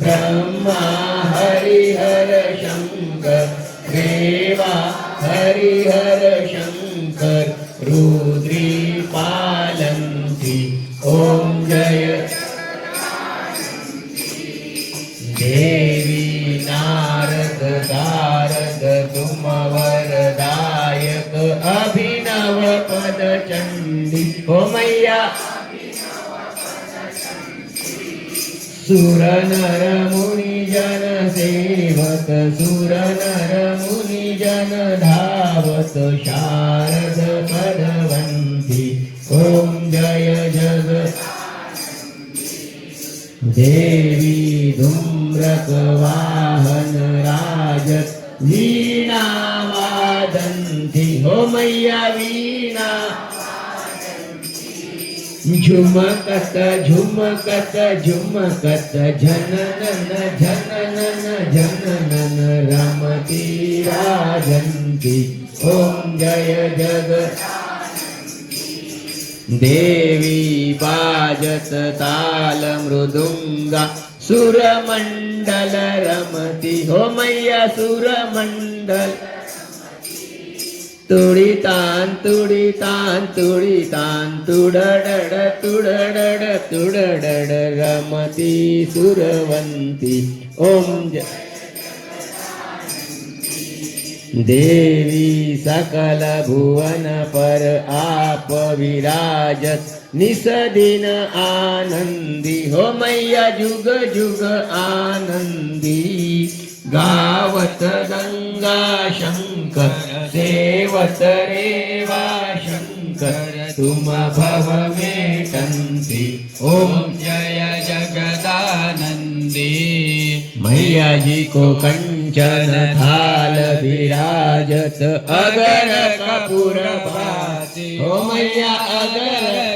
ब्रह्मा हरिहर शङ्कर देवा हरिहर शङ्कर रुद्री पालन्ति ॐ जय। देवी नारद दारद तुम वरदायक अभिनव पद चंडी मैया। सुरनरमुनिजनसेवत जन धावत शारद पदवन्ति। ॐ जय जग देवी धूम्रकवाहन राज वीणा वादन्ति हो होमैया वीणा झुमकत झुमकत झुमकत झनन झननन झनन रमती राजन्ति ॐ जय जग। देवी पाजत तालमृदुङ्गा सुरमण्डल रमति। होमय्या सुरमण्डल துடித்தான் तान्तुडि तान् துடடட तुडड तुड रमती सुरवन्ती ॐ देवी सकलभुवनपर आप विराजत् निसदिन आनंदी हो मैया जुग जुग आनंदी। गावत गंगा शंकर सेवत रेवा शंकर, तुम भव मेटंती। ओम जय जगदानंदी। मैया जी को कंचन थाल विराजत, अगर कपूर भाती। हो मैया अगर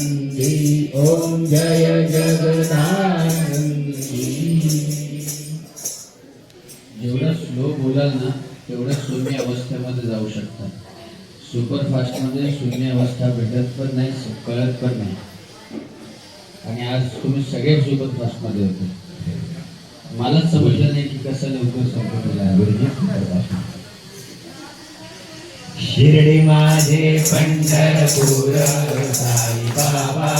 जगदानन्दी ॐ जय जगदानन्दी। जेवढं स्लो बोलाल ना तेवढं शून्य अवस्थेमध्ये जाऊ शकता सुपरफास्टमध्ये शून्य अवस्था भेटत पण नाही कळत पण नाही. आणि आज तुम्ही सगळे सुपरफास्टमध्ये होते. मलाच समजलं नाही की कसं लवकर संपवलेलं सुपरफास्ट शिर्डी माझे पंढरपूर साई बाबा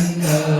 know.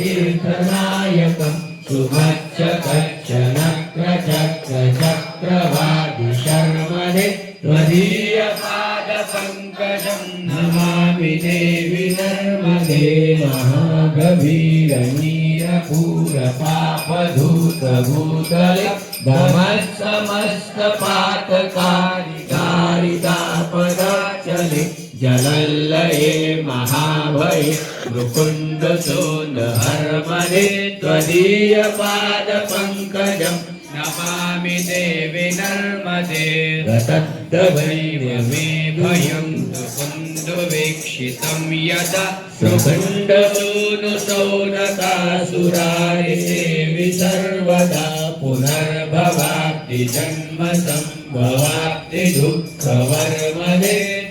सर्वतीर्थनायकं सुभच्च कच्च नक्रचक्र चक्रवादि शर्मणे त्वदीयपादपङ्कजं नमामि देवि नर्मदे महागभीरनीरपूरपापधूतभूतले दमस्तमस्तपातकारिकारितापदाचले जलल्लये महाभये मुकुन्दसोन्दहर्मणे त्वदीयपादपङ्कजं नमामि देवि नर्मदे। रतद्दभैर्यमे भयं मुकुन्दवीक्षितं यदा सुखण्डसूनुसौनकासुरारि देवि सर्वदा पुनर्भवाप्ति जन्म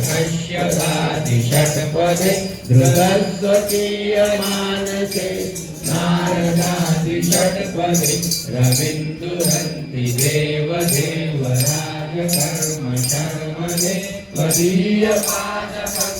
नाचिकेश कश्यपादि षट्पदे धृतस्वकीयमानसे नारदादि रविन्दुरन्ति देवदेवराज कर्म शर्मदे त्वदीयपादपङ्कजं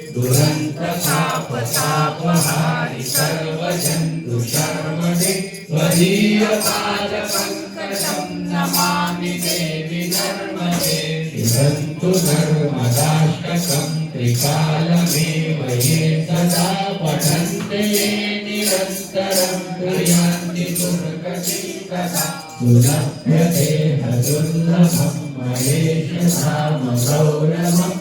दुरन्तपापतापहारि सर्वजन्तु शर्मणे त्वदीयपादपङ्कजं नमामि देवि नर्मदे शिवन्तु नर्मदाष्टकं त्रिकालमेव ये सदा पठन्ते ये निरन्तरं प्रयान्ति दुर्गतिं तथा सुलभ्यते हदुर्लभं महेश धाम गौरवं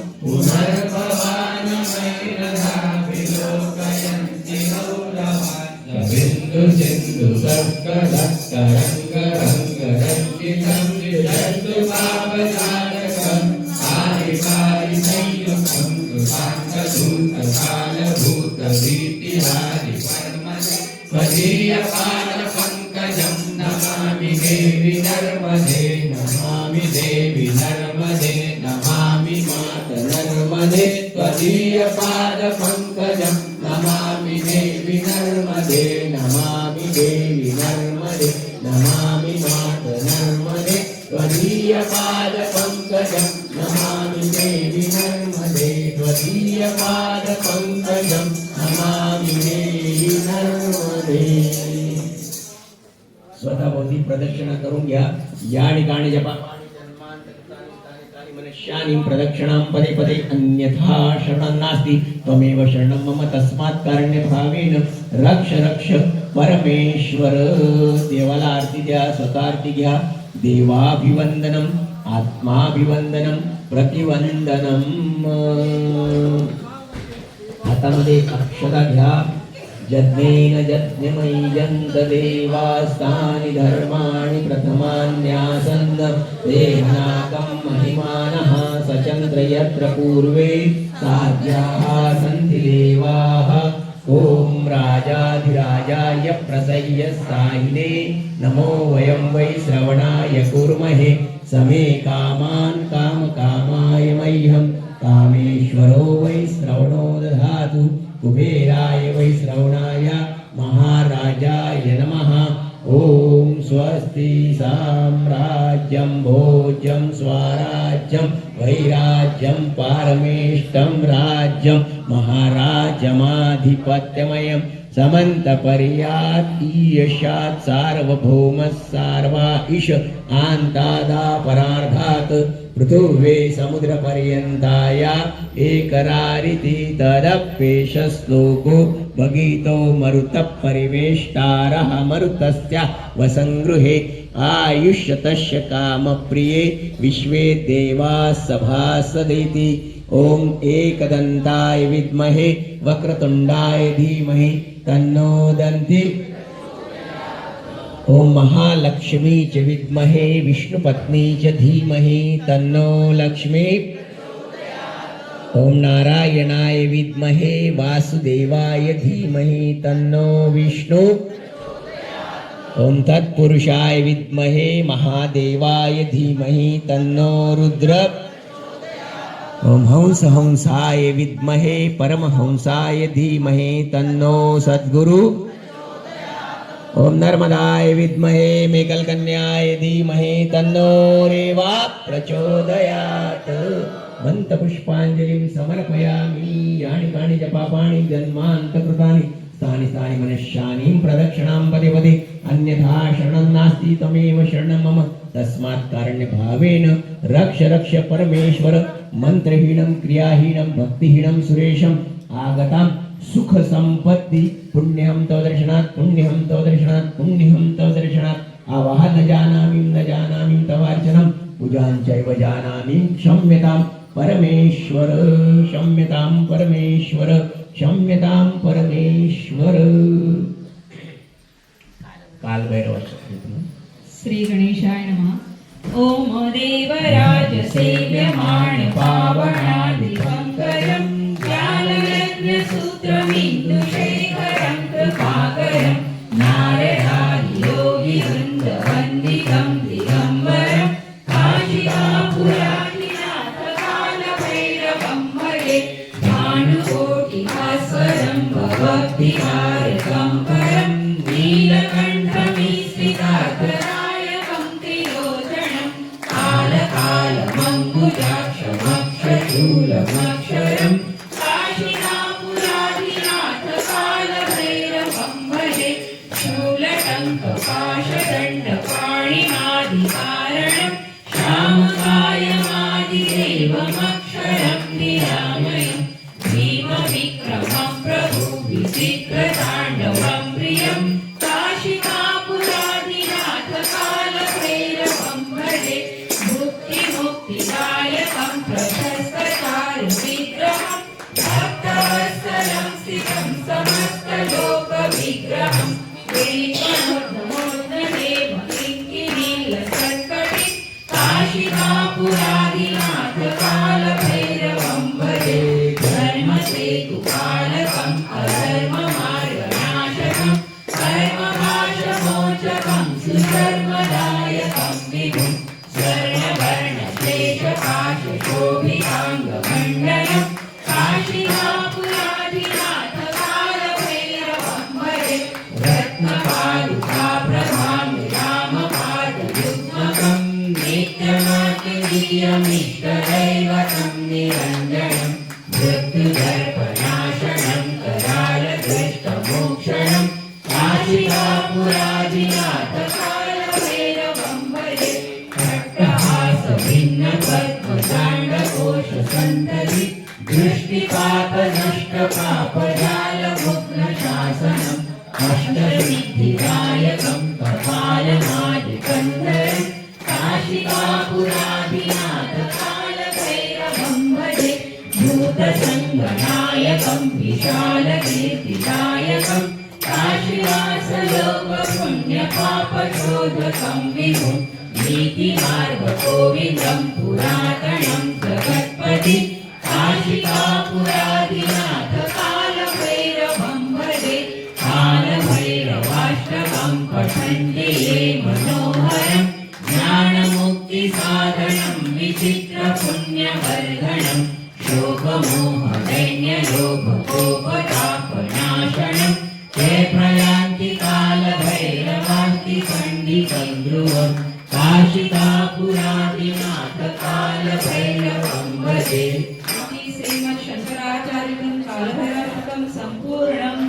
नर्मदे त्वदीयपादपङ्कजं नमामि देवि नर्मदे नमामि देवि नर्मदे नमामि मात नर्मदे त्वदीयपादपङ्कजं नमामि देवि नर्मदे त्वदीयपादपङ्कजं नमामि देवि नर्मदे स्वतःभोवती प्रदक्षिणा करून घ्या या ठिकाणी जपा। मनुष्यानी प्रदक्षिणां पदे पदे अन्यथा शरणं नास्ति। त्वमेव शरणं मम तस्मात् कारण्यभावेन रक्ष रक्ष, परमेश्वर। देवाला आरती द्या स्वतः घ्या देवाभिवंदनम आत्माभिवंदनम प्रतिवंदनम हातामध्ये अक्षता घ्या यज्ञेन यज्ञमय्यन्त देवास्तानि धर्माणि प्रथमान्यासन् तेनाकं महिमानः सचन्द्र यत्र पूर्वे साध्याः सन्ति देवाः। ॐ राजाधिराजाय प्रसह्य साहिने नमो वयं वै श्रवणाय कुर्महे समे कामान् कामकामाय मह्यं कामेश्वरो वै श्रवणो दधातु कुबेराय वै श्रवणाय महाराजाय नमः। ॐ स्वस्ति साम्राज्यं, भोज्यं, स्वराज्यं, वैराज्यं, पारमेष्टं राज्यं, महाराजमाधिपत्यमयं, समन्तपर्यात् ईयशात्, सार्वभौमः सार्वा इश आन्तादापरार्धात् पृथिवे समुद्रपर्यन्ताया एकरारिति तदप्येष श्लोको भगितो परिवेष्टारः मरुतस्य आयुष्यतस्य कामप्रिये विश्वे देवाः सभासदेति ॐ एकदन्ताय विद्महे वक्रतुण्डाय धीमहि तन्नो दन्ति। ॐ महालक्ष्मी च विद्महे विष्णुपत्नी च धीमहि तन्नो लक्ष्मी। ॐ नारायणाय विद्महे वासुदेवाय धीमहि तन्नो विष्णु। ॐ तत्पुरुषाय विद्महे महादेवाय धीमहि तन्नो रुद्र। ॐ हंस हंसाय विद्महे परमहंसाय धीमहि तन्नो सद्गुरु। ॐ नर्मदाय विद्महे मेकलकन्याय धीमहि तन्नो रेवा प्रचोदयात्। मन्तपुष्पाञ्जलिं समर्पयामि। यानि कानि च पापानि जन्मान्तकृतानि, तानि तानि मनश्यानीं प्रदक्षिणां पदे पदे अन्यथा शरणं नास्ति त्वमेव शरणं मम। तस्मात् कारुण्यभावेन रक्ष रक्ष परमेश्वर। मन्त्रहीनं, क्रियाहीनं, भक्तिहीनं, सुरेशम्। आगतां सुख संपत्ति पुण्यं तव दर्शनात् पुण्यं तव दर्शनात् पुण्यं तव दर्शनात् आवाह न जानामि न जानामि तवार्चनं पूजां चैव जानामि, क्षम्यतां परमेश्वर क्षम्यतां परमेश्वर क्षम्यतां परमेश्वर। कालभैरवाचं श्री गणेशाय नमः। ॐ देवराज सेव्यमाण पावनादिकङ्करं भानुकोटिभास्वरं Hey, goodbye. काशिकापुराधिनाथकालभैरवं भजे भूतसङ्गनायकं विशालकीर्तिदायकं काशिवासलोकपुण्यपापशोधकं विभुं नीतिमार्गगोविन्दं पुरातनं जगत्पति काशिकापुराधिनाथकालभैरवं भजे कालभैरवाष्टकं पठन्ति ये मनोहरं ज्ञानमुक्तिसाधनं विचित्रपुण्यवर्धनं शोकमोहदैन्यलोभकोपतापनाशनं जय प्रयान्ति कालभैरवान्ति खण्डितं ध्रुवम् काशिकापुरादिनाथ कालभैरवं सम्पूर्णम्।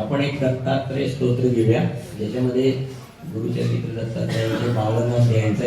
आपण एक दत्तात्रय स्तोत्र घेऊया. ज्याच्यामध्ये गुरुचरित्र दत्तात्रयाचे बावन्न अध्यायांचा